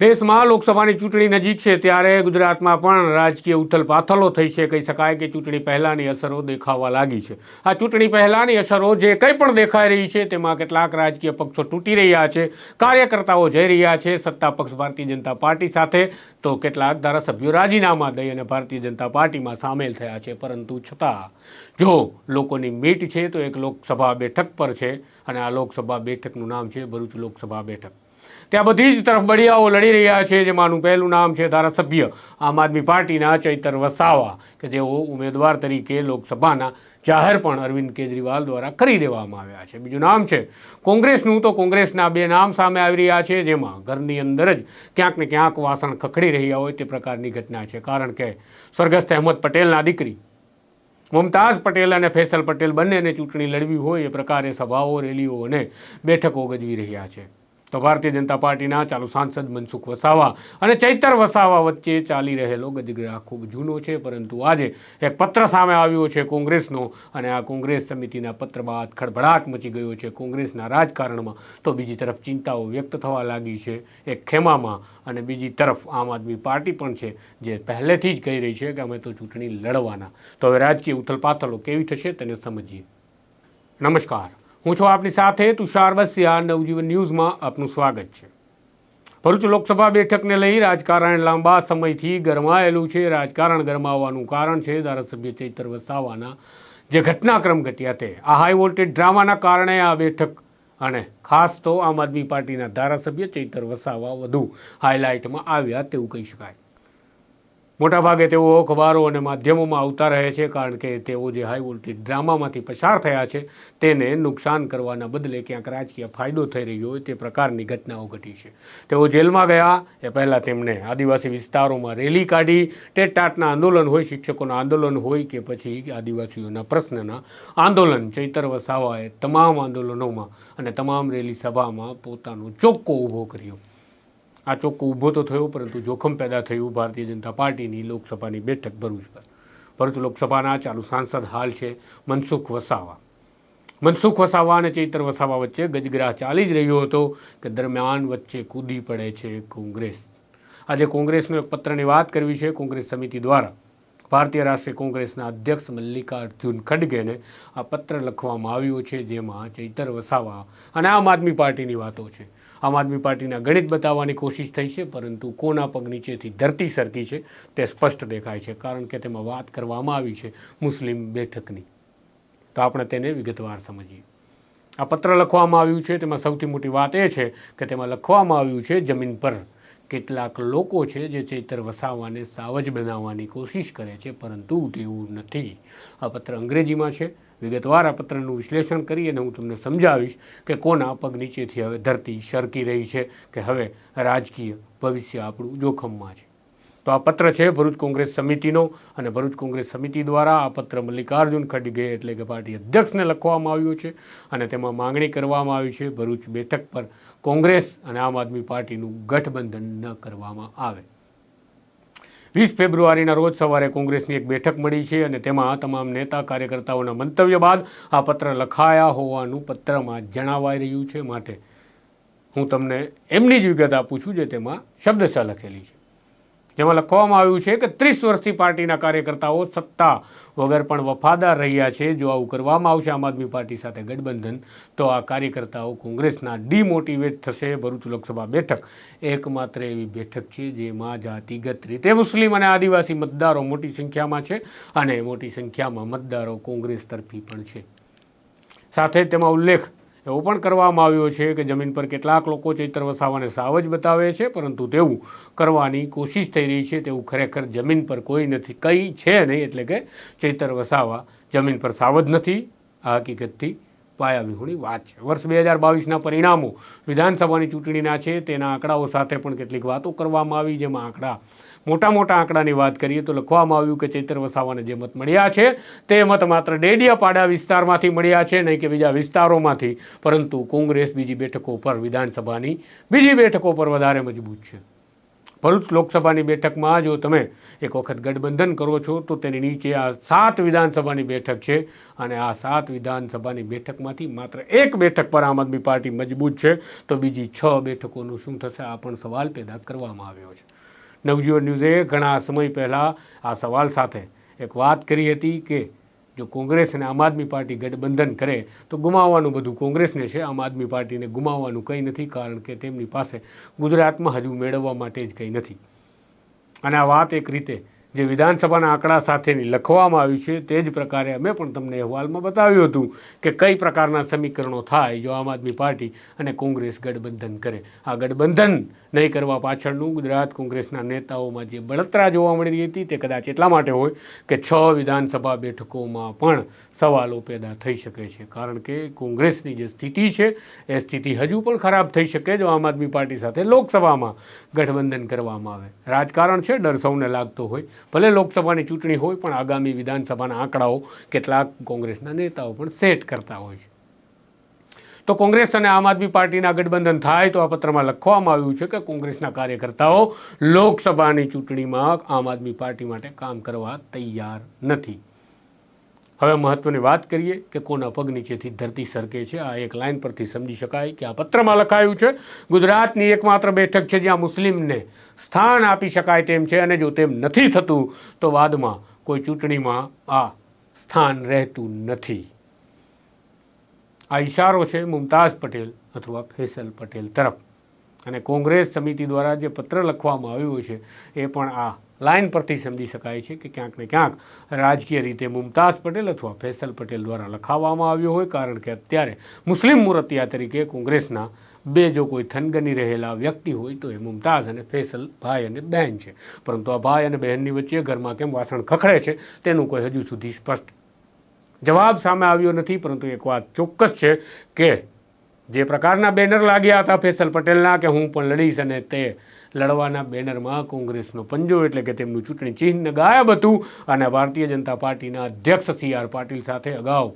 દેશમાં લોકસભાની ચૂંટણી નજીક છે ત્યારે ગુજરાતમાં પણ રાજકીય ઉથલ પાથલો થઈ છે. કહી શકાય કે ચૂંટણી પહેલાંની અસરો દેખાવા લાગી છે. આ ચૂંટણી પહેલાંની અસરો જે કંઈ પણ દેખાઈ રહી છે તેમાં કેટલાક રાજકીય પક્ષો તૂટી રહ્યા છે, કાર્યકર્તાઓ જઈ રહ્યા છે, સત્તા પક્ષ ભારતીય જનતા પાર્ટી સાથે. તો કેટલાક ધારાસભ્યો રાજીનામા દઈ અને ભારતીય જનતા પાર્ટીમાં સામેલ થયા છે. પરંતુ છતાં, જો લોકોની મીટ છે તો એક લોકસભા બેઠક પર છે અને આ લોકસભા બેઠકનું નામ છે ભરૂચ લોકસભા બેઠક. ત્યાં બધી જ તરફ બળિયાઓ લડી રહ્યા છે, જેમાંનું પહેલું નામ છે ધારાસભ્ય આમ આદમી પાર્ટીના ચૈતર વસાવા, કે જેઓ ઉમેદવાર તરીકે લોકસભાના જાહેર પણ અરવિંદ કેજરીવાલ દ્વારા કરી દેવામાં આવ્યા છે. બીજું નામ છે કોંગ્રેસનું, તો કોંગ્રેસના બે નામ સામે આવી રહ્યા છે, જેમાં ઘરની અંદર જ ક્યાંક ને ક્યાંક વાસણ ખખડી રહ્યા હોય તે પ્રકારની ઘટના છે. કારણ કે સ્વર્ગસ્થ અહેમદ પટેલના દીકરી, મુમતાઝ પટેલ અને ફેસલ પટેલ બંનેને ચૂંટણી લડવી હોય એ પ્રકારે સભાઓ, રેલીઓ અને બેઠકો ગજવી રહ્યા છે. તો ભારતીય જનતા પાર્ટીના ચાલુ સાંસદ મનસુખ વસાવા અને ચૈતર વસાવા વચ્ચે ચાલી રહેલો ગજગ્રાહ ખૂબ જૂનો છે, પરંતુ આજે એક પત્ર સામે આવ્યો છે કોંગ્રેસનો અને આ કોંગ્રેસ સમિતિના પત્ર બાદ ખળભળાટ મચી ગયો છે. કોંગ્રેસના રાજકારણમાં તો બીજી તરફ ચિંતાઓ વ્યક્ત થવા લાગી છે એક ખેમામાં અને બીજી તરફ આમ આદમી પાર્ટી પણ છે જે પહેલેથી જ કહી રહી છે કે અમે તો ચૂંટણી લડવાના. તો હવે રાજકીય ઉથલપાથલો કેવી થશે તેને સમજીએ. નમસ્કાર. હું છું આપની સાથે તુષાર બસિયા નવજીવન ન્યૂઝમાં આપનું સ્વાગત છે. ભરૂચ લોકસભા બેઠકને લઈ રાજકારણ લાંબા સમયથી ગરમાયેલું છે. રાજકારણ ગરમાવાનું કારણ છે ધારાસભ્ય ચૈતર વસાવાના જે ઘટનાક્રમ ઘટ્યા તે. આ હાઈ વોલ્ટેજ ડ્રામાના કારણે આ બેઠક અને ખાસ તો આમ આદમી પાર્ટીના ધારાસભ્ય ચૈતર વસાવા વધુ હાઇલાઇટમાં આવ્યા તેવું કહી શકાય. મોટાભાગે તેઓ અખબારો અને માધ્યમોમાં આવતા રહે છે કારણ કે તેઓ જે હાઈ વોલ્ટેજ ડ્રામામાંથી પસાર થયા છે તેને નુકસાન કરવાના બદલે ક્યાંક રાજકીય ફાયદો થઈ રહ્યો હોય તે પ્રકારની ઘટનાઓ ઘટી છે. તેઓ જેલમાં ગયા, એ પહેલાં તેમણે આદિવાસી વિસ્તારોમાં રેલી કાઢી ટેટાટના આંદોલન હોય, શિક્ષકોના આંદોલન હોય કે પછી આદિવાસીઓના પ્રશ્નના આંદોલન. ચૈતર વસાવાએ તમામ આંદોલનોમાં અને તમામ રેલી સભામાં પોતાનો ચોખ્ખો ઊભો કર્યો. આ ચોખ્ખો ઊભો તો થયો, પરંતુ જોખમ પેદા થયું ભારતીય જનતા પાર્ટીની લોકસભાની બેઠક ભરૂચ પર. ભરૂચ લોકસભાના ચાલુ સાંસદ હાલ છે મનસુખ વસાવા. મનસુખ વસાવા અને ચૈતર વસાવા વચ્ચે ગજગ્રાહ ચાલી જ રહ્યો હતો કે દરમિયાન વચ્ચે કૂદી પડે છે કોંગ્રેસ. આજે કોંગ્રેસનો એક પત્રની વાત કરવી છે. કોંગ્રેસ સમિતિ દ્વારા ભારતીય રાષ્ટ્રીય કોંગ્રેસના અધ્યક્ષ મલ્લિકાર્જુન ખડગેને આ પત્ર લખવામાં આવ્યો છે, જેમાં ચૈતર વસાવા અને આમ આદમી પાર્ટીની વાતો છે. આમ આદમી પાર્ટીના ગણિત બતાવવાની કોશિશ થઈ છે, પરંતુ કોના પગ નીચેથી ધરતી સરકી છે તે સ્પષ્ટ દેખાય છે, કારણ કે તેમાં વાત કરવામાં આવી છે મુસ્લિમ બેઠકની. તો આપણે તેને વિગતવાર સમજીએ. આ પત્ર લખવામાં આવ્યું છે, તેમાં સૌથી મોટી વાત એ છે કે તેમાં લખવામાં આવ્યું છે, જમીન પર કેટલાક લોકો છે જે ચૈતર વસાવાને સાવજ બનાવવાની કોશિશ કરે છે, પરંતુ તેવું નથી. આ પત્ર અંગ્રેજીમાં છે. વિગતવાર આ પત્રનું વિશ્લેષણ કરી અને હું તમને સમજાવીશ કે કોના પગ નીચેથી હવે ધરતી સરકી રહી છે કે હવે રાજકીય ભવિષ્ય આપણું જોખમમાં છે. તો આ પત્ર છે ભરૂચ કોંગ્રેસ સમિતિનો અને ભરૂચ કોંગ્રેસ સમિતિ દ્વારા આ પત્ર મલ્લિકાર્જુન ખડગે એટલે કે પાર્ટી અધ્યક્ષને લખવામાં આવ્યો છે અને તેમાં માંગણી કરવામાં આવી છે ભરૂચ બેઠક પર કોંગ્રેસ અને આમ આદમી પાર્ટીનું ગઠબંધન ન કરવામાં આવે. વીસ ફેબ્રુઆરીના રોજ સવારે કોંગ્રેસની એક બેઠક મળી છે અને તેમાં તમામ નેતા કાર્યકર્તાઓના મંતવ્ય બાદ આ પત્ર લખાયા હોવાનું પત્રમાં જણાવાઈ રહ્યું છે. માટે હું તમને એમની જ વિગત આપું છું જે તેમાં શબ્દશા લખેલી છે. જેમાં લખવામાં આવ્યું છે કે ત્રીસ વર્ષથી પાર્ટીના કાર્યકર્તાઓ સત્તા વગર પણ વફાદાર રહ્યા છે. જો આવું કરવામાં આવશે, આમ આદમી પાર્ટી સાથે ગઠબંધન, તો આ કાર્યકર્તાઓ કોંગ્રેસના ડિમોટિવેટ થશે. ભરૂચ લોકસભા બેઠક એકમાત્ર એવી બેઠક છે જેમાં જાતિગત રીતે મુસ્લિમ અને આદિવાસી મતદારો મોટી સંખ્યામાં છે અને મોટી સંખ્યામાં મતદારો કોંગ્રેસ તરફી પણ છે. સાથે તેમાં ઉલ્લેખ એવો પણ કરવામાં આવ્યો છે કે જમીન પર કેટલાક લોકો ચૈતર વસાવાને સાવજ બતાવે છે, પરંતુ તેવું કરવાની કોશિશ થઈ રહી છે. તેવું ખરેખર જમીન પર કોઈ નથી, કંઈ છે નહીં, એટલે કે ચૈતર વસાવા જમીન પર સાવજ નથી. આ હકીકતથી પાયા વિહોણી વાત છે. વર્ષ બે હજાર બાવીસના પરિણામો વિધાનસભાની ચૂંટણીના છે, તેના આંકડાઓ સાથે પણ કેટલીક વાતો કરવામાં આવી, જેમાં આંકડા મોટા મોટા આંકડાની વાત કરીએ તો લખવામાં આવ્યું કે ચૈતર વસાવાને જે મત મળ્યા છે, તે મત માત્ર ડેડિયાપાડા વિસ્તારમાંથી મળ્યા છે, નહીં કે બીજા વિસ્તારોમાંથી. પરંતુ કોંગ્રેસ બીજી બેઠકો પર, વિધાનસભાની બીજી બેઠકો પર વધારે મજબૂત છે. ભરૂચ લોકસભાની બેઠકમાં જો તમે એક વખત ગઠબંધન કરો છો, તો તેની નીચે આ સાત વિધાનસભાની બેઠક છે અને આ સાત વિધાનસભાની બેઠકમાંથી માત્ર એક બેઠક પર આમ આદમી પાર્ટી મજબૂત છે. તો બીજી છ બેઠકોનું શું થશે, આ પણ સવાલ પેદા કરવામાં આવ્યો છે. નવજીવન ન્યૂઝે ઘણા સમય પહેલાં આ સવાલ સાથે એક વાત કરી હતી કે જો કોંગ્રેસ અને આમ આદમી પાર્ટી ગઠબંધન કરે, તો ગુમાવવાનું બધું કોંગ્રેસને છે. આમ આદમી પાર્ટીને ગુમાવવાનું કંઈ નથી, કારણ કે તેમની પાસે ગુજરાતમાં હજુ મેળવવા માટે જ કંઈ નથી. અને આ વાત એક રીતે જે વિધાનસભાના આંકડા સાથેની લખવામાં આવી છે, તે જ પ્રકારે અમે પણ તમને અહેવાલમાં બતાવ્યું હતું કે કઈ પ્રકારના સમીકરણો થાય જો આમ આદમી પાર્ટી અને કોંગ્રેસ ગઠબંધન કરે. આ ગઠબંધન નહીં કરવા પાછળનું ગુજરાત કોંગ્રેસના નેતાઓમાં જે બળતરા જોવા મળી હતી તે કદાચ એટલા માટે હોય કે છ વિધાનસભા બેઠકોમાં પણ સવાલો પેદા થઈ શકે છે. કારણ કે કોંગ્રેસની જે સ્થિતિ છે, એ સ્થિતિ હજુ પણ ખરાબ થઈ શકે જો આમ આદમી પાર્ટી સાથે લોકસભામાં ગઠબંધન કરવામાં આવે. રાજકારણ છે, ડર સૌને લાગતો હોય. ભલે લોકસભાની ચૂંટણી હોય, પણ આગામી વિધાનસભાના આંકડાઓ કેટલાક કોંગ્રેસના નેતાઓ પણ સેટ કરતા હોય છે. તો કોંગ્રેસ અને આમ આદમી પાર્ટીના ગઠબંધન થાય તો આ પત્રમાં લખવામાં આવ્યું છે કે કોંગ્રેસના કાર્યકર્તાઓ લોકસભાની ચૂંટણીમાં આમ આદમી પાર્ટી માટે કામ કરવા તૈયાર નથી. હવે મહત્વની વાત કરીએ કે કોના પગ નીચેથી ધરતી સરકે છે. આ એક લાઇન પરથી સમજી શકાય કે આ પત્રમાં લખાયું છે, ગુજરાતની એકમાત્ર બેઠક છે જ્યાં મુસ્લિમને સ્થાન આપી શકાય તેમ છે અને જો તેમ નથી થતું, તો બાદમાં કોઈ ચૂંટણીમાં આ સ્થાન રહેતું નથી. આ ઇશારો છે મુમતાઝ પટેલ અથવા ફેસલ પટેલ તરફ. અને કોંગ્રેસ સમિતિ દ્વારા જે પત્ર લખવામાં આવ્યું છે, એ પણ આ લાઇન પરથી સમજી શકાય છે કે ક્યાંક ને ક્યાંક રાજકીય રીતે મુમતાઝ પટેલ અથવા ફેસલ પટેલ દ્વારા લખાવવામાં આવ્યો હોય, કારણ કે અત્યારે મુસ્લિમ મૂર્તિયા તરીકે કોંગ્રેસના બે જો કોઈ થનગની રહેલા વ્યક્તિ હોય તો એ મુમતાઝ અને ફેસલ ભાઈ અને બહેન છે. પરંતુ આ ભાઈ અને બહેનની વચ્ચે ઘરમાં કેમ વાસણ ખખડે છે તેનું કોઈ હજુ સુધી સ્પષ્ટ જવાબ સામે આવ્યો નથી, પરંતુ એક વાત ચોક્કસ છે કે જે પ્રકારના બેનર લાગ્યા હતા ફેસલ પટેલના કે હું પણ લડીશ અને તે લડવાના બેનરમાં કોંગ્રેસનો પંજો એટલે કે તેમનું ચૂંટણી ચિહ્ન ગાયબ હતું અને ભારતીય જનતા પાર્ટીના અધ્યક્ષ સી આર પાટીલ સાથે અગાઉ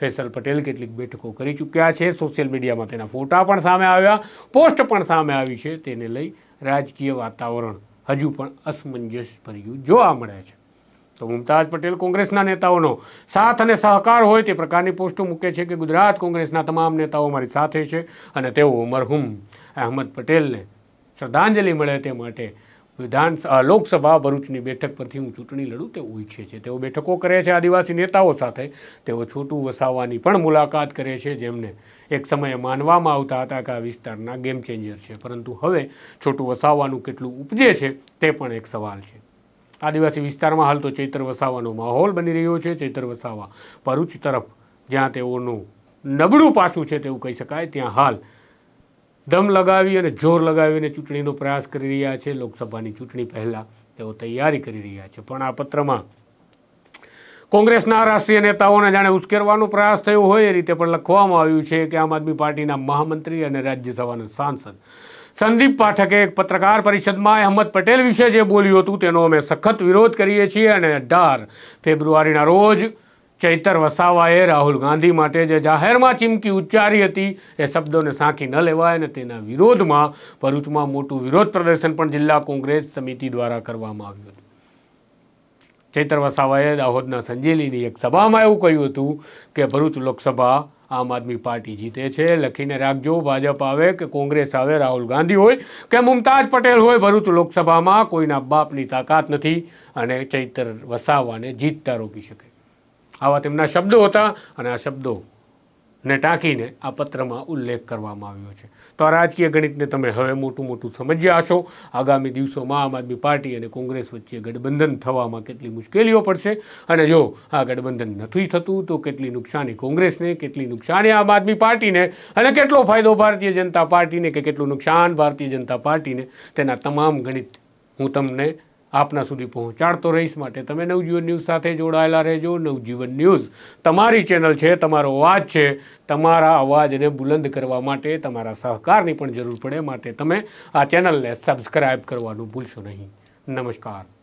ફેસલ પટેલ કેટલીક બેઠકો કરી ચૂક્યા છે. સોશિયલ મીડિયામાં તેના ફોટા પણ સામે આવ્યા, પોસ્ટ પણ સામે આવી છે. તેને લઈ રાજકીય વાતાવરણ હજુ પણ અસમંજસ ભર્યું જોવા મળે છે. તો મુમતાજ પટેલ કોંગ્રેસના નેતાઓનો સાથ અને સહકાર હોય તે પ્રકારની પોસ્ટો મૂકે છે કે ગુજરાત કોંગ્રેસના તમામ નેતાઓ મારી સાથે છે અને તેઓ મરહુમ અહેમદ પટેલને શ્રદ્ધાંજલિ મળે તે માટે વિધાન લોકસભા ભરૂચની બેઠક પરથી હું ચૂંટણી લડું તેવું ઈચ્છે છે. તેઓ બેઠકો કરે છે, આદિવાસી નેતાઓ સાથે. તેઓ છોટું વસાવાની પણ મુલાકાત કરે છે, જેમને એક સમયે માનવામાં આવતા હતા કે આ વિસ્તારના ગેમ ચેન્જર છે. પરંતુ હવે છોટું વસાવાનું કેટલું ઉપજે છે તે પણ એક સવાલ છે. આદિવાસી વિસ્તારમાં હાલ તો ચૈતર વસાવાનો માહોલ બની રહ્યો છે. ચૈતર વસાવા ભરૂચ તરફ જ્યાં તેઓનું નબળું પાસું છે તેવું કહી શકાય, ત્યાં હાલ દમ લગાવી અને જોર લગાવીને ચૂંટણીનો પ્રયાસ કરી રહ્યા છે. લોકસભાની ચૂંટણી પહેલાં તેઓ તૈયારી કરી રહ્યા છે. પણ આ પત્રમાં કોંગ્રેસના રાષ્ટ્રીય નેતાઓને જાણે ઉશ્કેરવાનો પ્રયાસ થયો હોય એ રીતે પણ લખવામાં આવ્યું છે કે આમ આદમી પાર્ટીના મહામંત્રી અને રાજ્યસભાના સાંસદ સંદીપ પાઠકે એક પત્રકાર પરિષદમાં અહેમદ પટેલ વિશે જે બોલ્યું હતું તેનો અમે સખત વિરોધ કરીએ છીએ અને અઢાર ફેબ્રુઆરીના રોજ ચૈતર વસાવાએ રાહુલ ગાંધી માટે જે જાહેરમાં ચીમકી ઉચ્ચારી હતી, એ શબ્દોને સાંખી ન લેવાય અને તેના વિરોધમાં ભરૂચમાં મોટું વિરોધ પ્રદર્શન પણ જિલ્લા કોંગ્રેસ સમિતિ દ્વારા કરવામાં આવ્યું હતું. ચૈતર વસાવાએ દાહોદના સંજેલીની એક સભામાં એવું કહ્યું હતું કે ભરૂચ લોકસભા આમ આદમી પાર્ટી જીતે છે. લખીને રાખજો, ભાજપ આવે કે કોંગ્રેસ આવે, રાહુલ ગાંધી હોય કે મુમતાજ પટેલ હોય, ભરૂચ લોકસભામાં કોઈના બાપની તાકાત નથી અને ચૈતર વસાવાને જીતતા રોકી શકે. આવા તેમના શબ્દો હતા અને આ શબ્દો ને ટાંકીને આ પત્રમાં ઉલ્લેખ કરવામાં આવ્યો છે. તો આ રાજકીય ગણિતને તમે હવે મોટું મોટું સમજ્યા હશો. આગામી દિવસોમાં આમ આદમી પાર્ટી અને કોંગ્રેસ વચ્ચે ગઠબંધન થવામાં કેટલી મુશ્કેલીઓ પડશે અને જો આ ગઠબંધન નથી થતું, તો કેટલી નુકસાની કોંગ્રેસને, કેટલી નુકસાની આમ આદમી પાર્ટીને અને કેટલો ફાયદો ભારતીય જનતા પાર્ટીને કે કેટલું નુકસાન ભારતીય જનતા પાર્ટીને, તેના તમામ ગણિત હું તમને આપના સુધી પહોંચાડતો રહીશ માટે તમે નવજીવન ન્યૂઝ સાથે જોડાયેલા રહેજો. નવજીવન ન્યૂઝ તમારી ચેનલ છે, તમારો અવાજ છે, તમારા અવાજને બુલંદ કરવા માટે, તમારા સહકારની પણ જરૂર પડે માટે તમે આ ચેનલને સબસ્ક્રાઈબ કરવાનું ભૂલશો નહીં. નમસ્કાર.